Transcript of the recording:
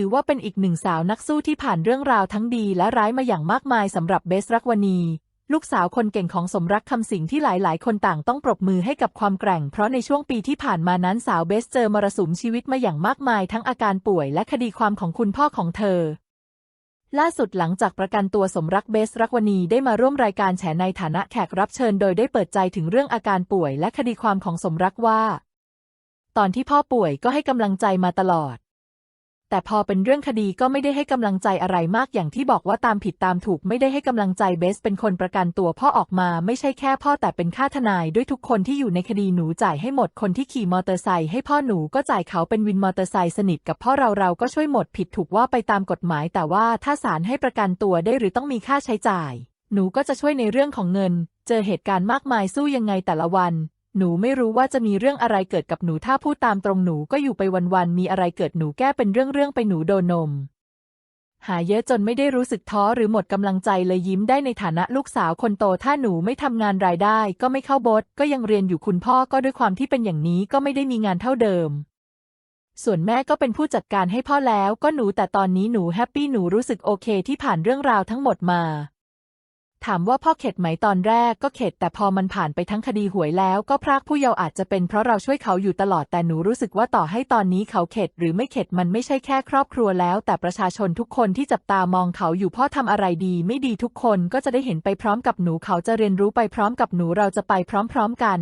ถือว่าเป็นอีกหนึ่งสาวนักสู้ที่ผ่านเรื่องราวทั้งดีและร้ายมาอย่างมากมายสำหรับเบสรักวณี ลูกสาวคนเก่งของสมรักคำสิงที่หลายๆ คนต่างต้องปรบมือให้กับความแกร่ง เพราะในช่วงปีที่ผ่านมานั้นสาวเบสเจอมรสุมชีวิตมาอย่างมากมายทั้งอาการป่วยและคดีความของคุณพ่อของเธอล่าสุดหลังจากประกันตัวสมรักเบสรักวณีได้มาร่วมรายการแฉในฐานะแขกรับเชิญโดยได้เปิดใจถึงเรื่องอาการป่วยและคดีความของสมรักว่า ตอนที่พ่อป่วยก็ให้กำลังใจมาตลอด แต่พอเป็นเรื่องคดีก็ไม่ได้ให้กำลังใจอะไรมากอย่างที่บอกว่าตามผิดตามถูกไม่ได้ให้กำลังใจเบสเป็นคนประกันตัวพ่อออกมาไม่ใช่แค่พ่อแต่เป็นค่าทนายด้วยทุกคนที่อยู่ในคดีหนูจ่ายให้หมดคนที่ขี่มอเตอร์ไซค์ให้พ่อหนูก็จ่ายเขาเป็นวินมอเตอร์ไซค์สนิทกับพ่อเราเราก็ช่วยหมดผิดถูกว่าไปตามกฎหมาย แต่ว่าถ้าศาลให้ประกันตัวได้หรือต้องมีค่าใช้จ่าย หนูก็จะช่วยในเรื่องของเงิน เจอเหตุการณ์มากมายสู้ยังไงแต่ละวัน หนูไม่รู้ว่าจะมีเรื่องอะไรเกิดกับหนูถ้าพูดตามตรงหนูก็อยู่ไปวันๆมีอะไรเกิดหนูแก้เป็นเรื่องๆไปหนูโดนนม หาเยอะจนไม่ได้รู้สึกท้อหรือหมดกำลังใจเลยยิ้มได้ในฐานะลูกสาวคนโตถ้าหนูไม่ทำงานรายได้ ก็ไม่เข้าบทก็ยังเรียนอยู่คุณพ่อก็ด้วยความที่เป็นอย่างนี้ก็ไม่ได้มีงานเท่าเดิม ส่วนแม่ก็เป็นผู้จัดการให้พ่อแล้ว ก็หนูแต่ตอนนี้หนูแฮปปี้หนูรู้สึกโอเคที่ผ่านเรื่องราวทั้งหมดมา ถามว่าพ่อเข็ดไหมตอนแรกก็เข็ดแต่พอมันผ่านไปทั้งคดีหวยแล้วก็พรากผู้เยาว์อาจจะเป็นเพราะเราช่วยเขาอยู่ตลอดแต่หนูรู้สึกว่าต่อให้ตอนนี้เขาเข็ดหรือไม่เข็ดมันไม่ใช่แค่ครอบครัวแล้ว แต่ประชาชนทุกคนที่จับตามองเขาอยู่พ่อทำอะไรดี ไม่ดีทุกคนก็จะได้เห็นไปพร้อมกับหนูเขาจะเรียนรู้ไปพร้อมกับหนูเราจะไปพร้อม ๆ กัน